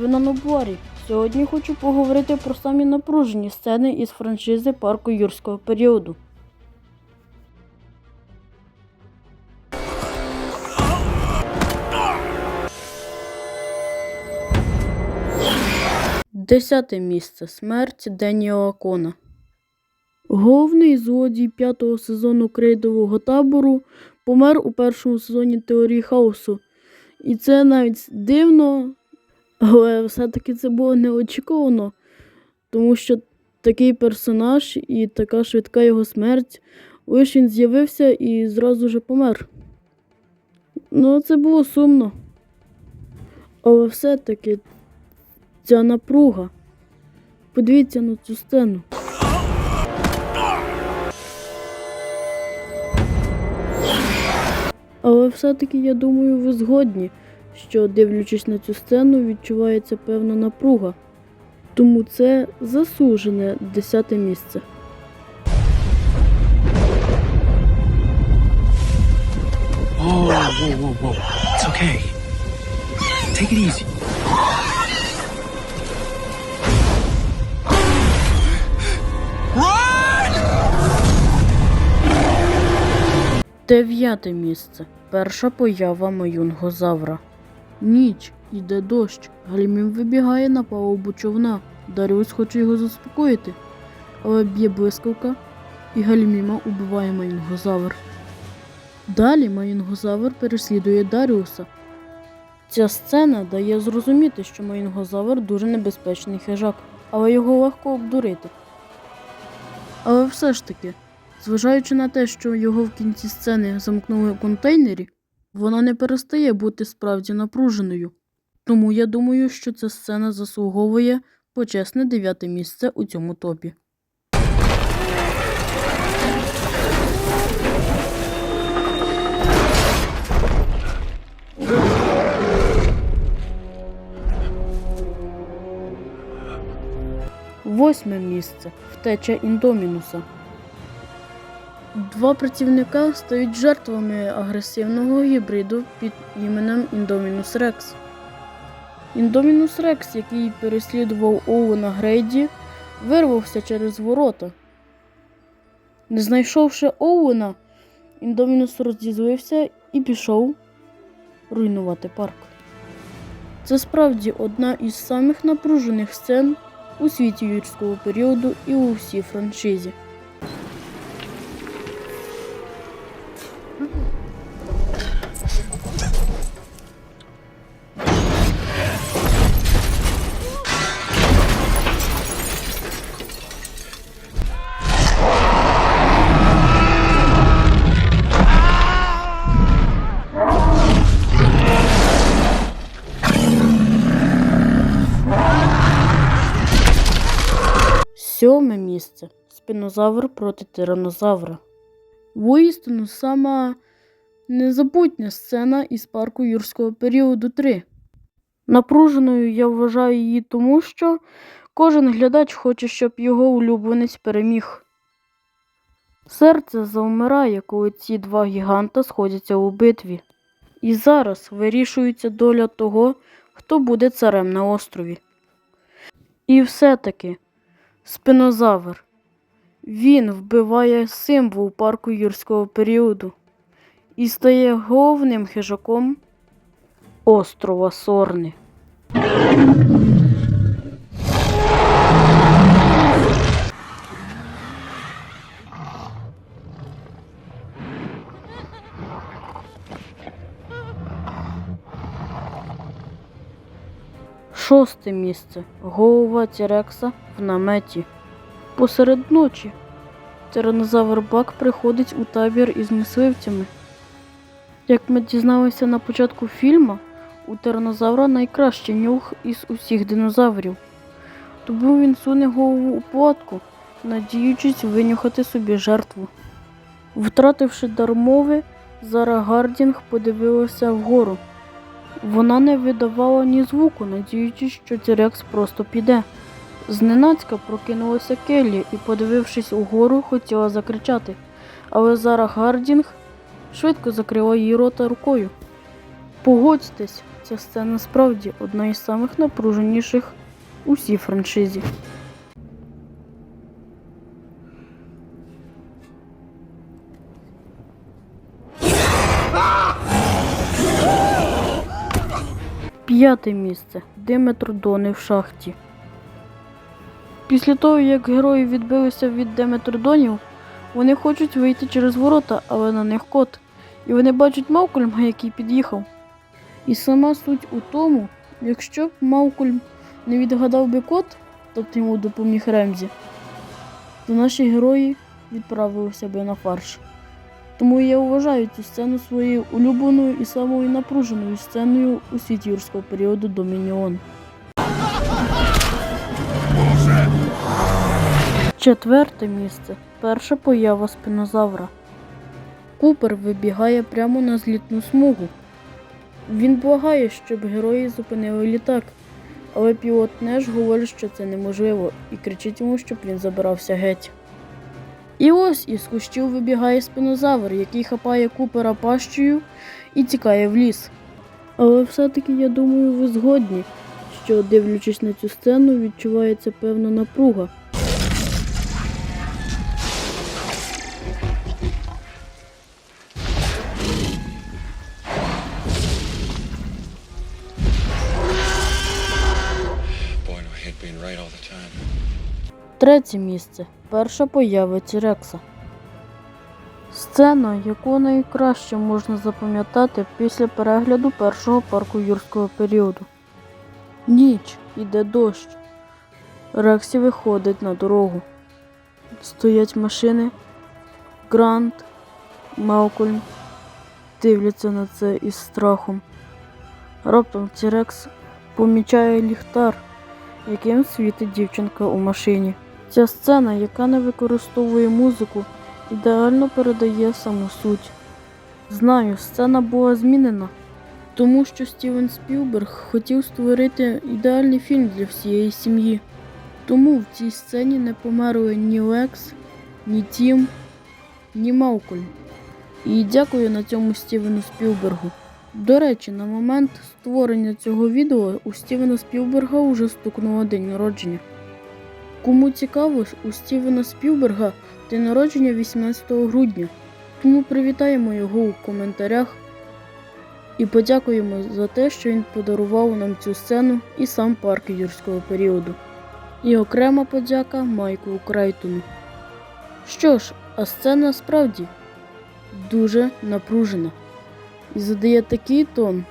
ви на наборі. Сьогодні хочу поговорити про самі напружені сцени із франшизи парку юрського періоду. Десяте місце. Смерть Деніела Кона. Головний злодій п'ятого сезону крейдового табору помер у першому сезоні теорії хаосу. І це навіть дивно, але все-таки це було неочікувано, тому що такий персонаж і така швидка його смерть, лише він з'явився і зразу же помер. Ну, це було сумно. Але все-таки ця напруга. Подивіться на цю сцену. Але все-таки я думаю, ви згодні, що дивлячись на цю сцену, відчувається певна напруга. Тому це заслужене десяте місце. Whoa, whoa, whoa, whoa. It's okay. Take it easy. Дев'яте місце. Перша поява маюнгозавра. Ніч, іде дощ. Галімін вибігає на палубу човна. Даріус хоче його заспокоїти. Але б'є блискавка, і Галіміма убиває маюнгозавр. Далі маюнгозавр переслідує Даріуса. Ця сцена дає зрозуміти, що маюнгозавр дуже небезпечний хижак, але його легко обдурити. Але все ж таки, Зважаючи на те, що його в кінці сцени замкнули у контейнері, вона не перестає бути справді напруженою. Тому я думаю, що ця сцена заслуговує почесне дев'яте місце у цьому топі. Восьме місце втеча Індомінуса. Два працівника стають жертвами агресивного гібриду під іменем Indominus Rex. Indominus Rex, який переслідував Оуена Грейді, вирвався через ворота. Не знайшовши Оуена, Індомінус розізлився і пішов руйнувати парк. Це справді одна із самих напружених сцен у світі юрського періоду і у всій франшизі. Місце. Спінозавр проти тиранозавра. Воістину сама незабутня сцена із парку юрського періоду 3. Напруженою я вважаю її тому, що кожен глядач хоче, щоб його улюбленець переміг. Серце завмирає, коли ці два гіганта сходяться у битві. І зараз вирішується доля того, хто буде царем на острові. І все-таки спинозавр. Він вбиває символ парку юрського періоду і стає головним хижаком острова Сорни. Шосте місце. Голова Тірекса наметі. Посеред ночі тиранозавр Бак приходить у табір із мисливцями. Як ми дізналися на початку фільму, у тиранозавра найкращий нюх із усіх динозаврів. Тому він суне голову у платку, надіючись винюхати собі жертву. Втративши дар мови, Зара Гардінг подивилася вгору. Вона не видавала ні звуку, надіючись, що Тірекс просто піде. Зненацька прокинулася Келлі і, подивившись угору, хотіла закричати, але Зара Гардінг швидко закрила її рота рукою. Погодьтесь, ця сцена справді одна із самих напруженіших у всій франшизі. П'яте місце. Диметродони в шахті. Після того, як герої відбилися від Деметродонів, вони хочуть вийти через ворота, але на них кот. І вони бачать Маукольма, який під'їхав. І сама суть у тому, якщо б Маукольм не відгадав би код, тобто йому допоміг Ремзі, то наші герої відправилися би на фарш. Тому я вважаю цю сцену своєю улюбленою і самою напруженою сценою у світі юрського періоду Домініон. Четверте місце. Перша поява спинозавра. Купер вибігає прямо на злітну смугу. Він благає, щоб герої зупинили літак, але пілот Неш говорить, що це неможливо, і кричить йому, щоб він забирався геть. І ось із кущів вибігає спинозавр, який хапає купера пащею і тікає в ліс. Але все-таки я думаю, ви згодні, що дивлячись на цю сцену, відчувається певна напруга. Третє місце. Перша поява Тірекса. Сцена, яку найкраще можна запам'ятати після перегляду першого парку юрського періоду. Ніч, іде дощ. Рексі виходить на дорогу. Стоять машини. Грант, Малкольм дивляться на це із страхом. Раптом Тірекс помічає ліхтар яким світить дівчинка у машині. Ця сцена, яка не використовує музику, ідеально передає саму суть. Знаю, сцена була змінена, тому що Стівен Спілберг хотів створити ідеальний фільм для всієї сім'ї. Тому в цій сцені не померли ні Лекс, ні Тім, ні Малкольм. І дякую на цьому Стівену Спілбергу. До речі, на момент створення цього відео у Стівена Спілберга вже стукнуло день народження. Кому цікаво, у Стівена Спілберга день народження 18 грудня, тому привітаємо його у коментарях і подякуємо за те, що він подарував нам цю сцену і сам парк юрського періоду. І окрема подяка Майклу Крайтону. Що ж, а сцена справді дуже напружена і задає такий тон,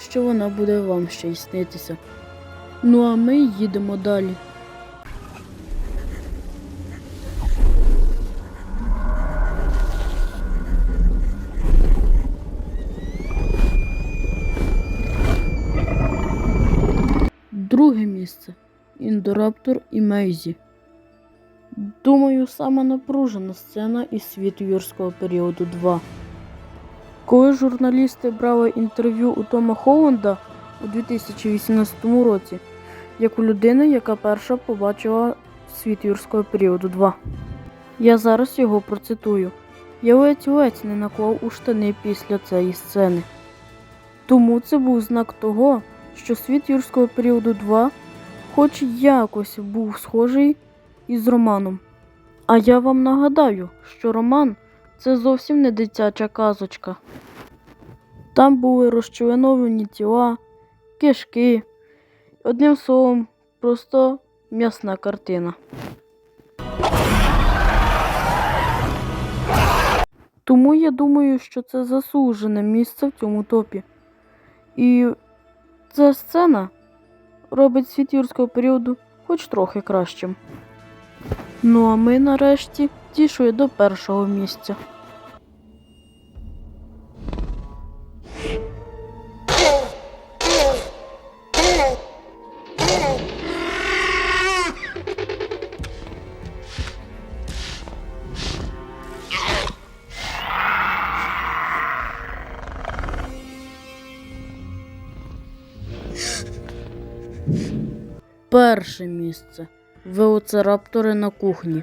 що вона буде вам ще й. Ну а ми їдемо далі. Друге місце Індораптор і Мейзі. Думаю, сама напружена сцена із світу юрського періоду 2. Коли журналісти брали інтерв'ю у Тома Холланда у 2018 році, як у людини, яка перша побачила світ юрського періоду 2. Я зараз його процитую. Я ледь-ледь не наклав у штани після цієї сцени. Тому це був знак того, що світ юрського періоду 2 хоч якось був схожий із романом. А я вам нагадаю, що роман це зовсім не дитяча казочка. Там були розчленовані тіла, кишки. Одним словом, просто м'ясна картина. Тому я думаю, що це заслужене місце в цьому топі. І ця сцена робить світ юрського періоду хоч трохи кращим. Ну а ми нарешті дійшли до першого місця. Перше місце. Велоцираптори на кухні.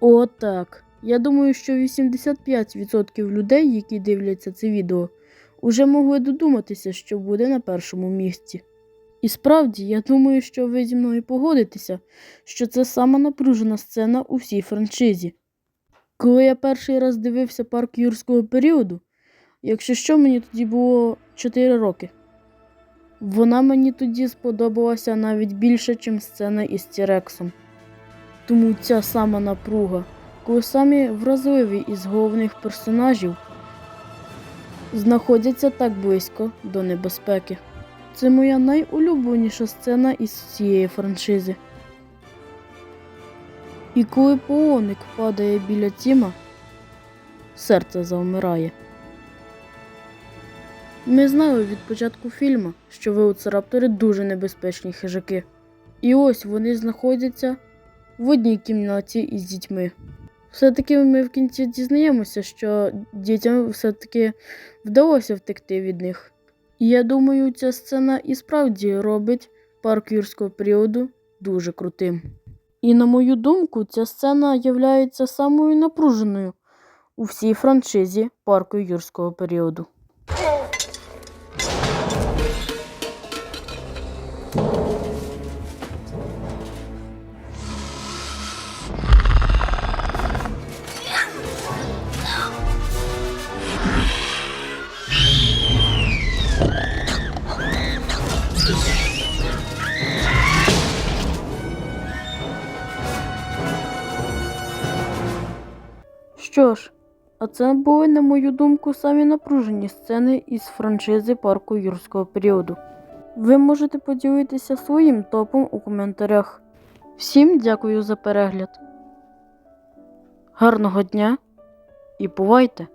О, так. Я думаю, що 85% людей, які дивляться це відео, уже могли додуматися, що буде на першому місці. І справді, я думаю, що ви зі мною погодитеся, що це сама напружена сцена у всій франшизі. Коли я перший раз дивився парк юрського періоду, якщо що, мені тоді було 4 роки. Вона мені тоді сподобалася навіть більше, ніж сцена із Тірексом. Тому ця сама напруга, коли самі вразливі із головних персонажів знаходяться так близько до небезпеки. Це моя найулюбленіша сцена із цієї франшизи. І коли полоник падає біля Тіма, серце завмирає. Ми знали від початку фільму, що велоцираптори дуже небезпечні хижаки. І ось вони знаходяться в одній кімнаті із дітьми. Все-таки ми в кінці дізнаємося, що дітям все-таки вдалося втекти від них. І я думаю, ця сцена і справді робить парк юрського періоду дуже крутим. І на мою думку, ця сцена є самою напруженою у всій франшизі парку юрського періоду. Це були, на мою думку, самі напружені сцени із франшизи парку юрського періоду. Ви можете поділитися своїм топом у коментарях. Всім дякую за перегляд. Гарного дня і бувайте!